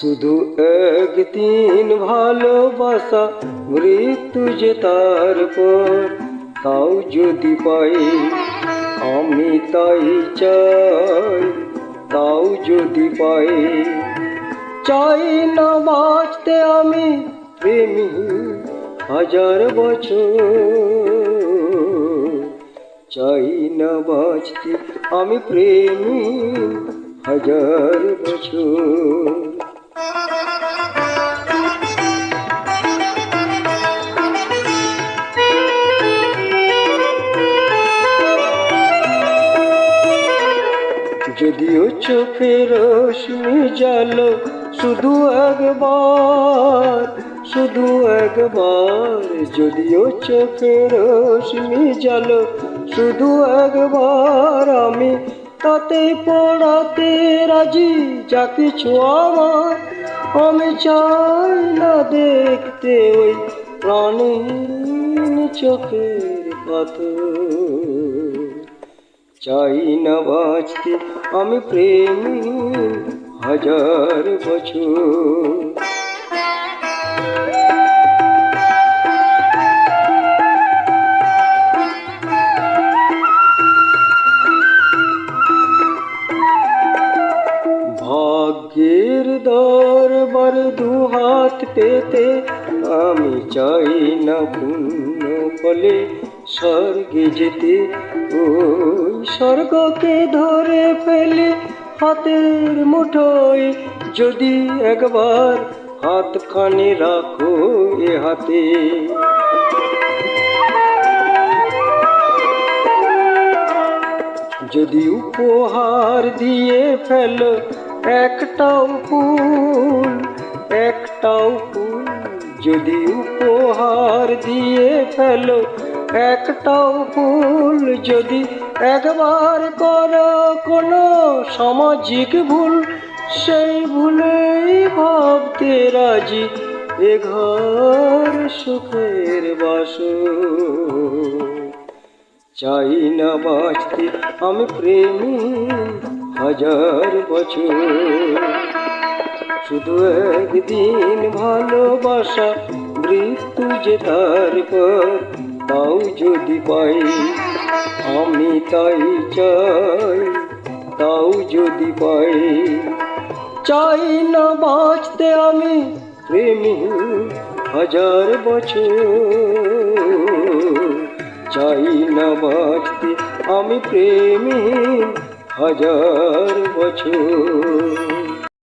শুধু একদিন ভালোবাসা, মৃত্যু যে তারপর তাও যদি পাই, আমি তাই চাই, তাও যদি পাই। চাই না বাঁচতে আমি প্রেমী হাজার বছর। চাই না বাঁচতে আমি প্রেমী হাজার বছর। যদিও চোখের রশ্মি জালো শুধু একবার শুধু একবার, যদিও চোখের রশ্মি জালো শুধু একবার আমি তাতে পড়াতে রাজি, যা কিছু আমার, আমি চাই না দেখতে ওই প্রাণীর চোখের পাথর। চাই না বাঁচতে আমি প্রেমী হাজার বছর। ভাগ্যের দু হাত পেতে আমি চাই না ফলে। স্বর্গে যেতে ওই স্বর্গকে ধরে ফেলে হাতের মুঠোয় যদি একবার হাতখানি রাখো এ হাতে। যদি উপহার দিয়ে ফেলো একটাও ফুল একটাও ফুল, যদি উপহার দিয়ে ফেলো একটাও ভুল যদি একবার করো কোনো সামাজিক ভুল, সেই ভুলেই ভাবতে রাজি এ ঘর সুখের বাসর। চাই না বাঁচতে আমি প্রেমী হাজার বছর। শুধু একদিন ভালোবাসা, মৃত্যু যে তারপর তাও যদি পাই, আমি তাই চাই। তাও যদি পাই, চাই না বাঁচতে আমি প্রেমী হাজার বছর। চাই না বাঁচতে আমি প্রেমী হাজার বছর।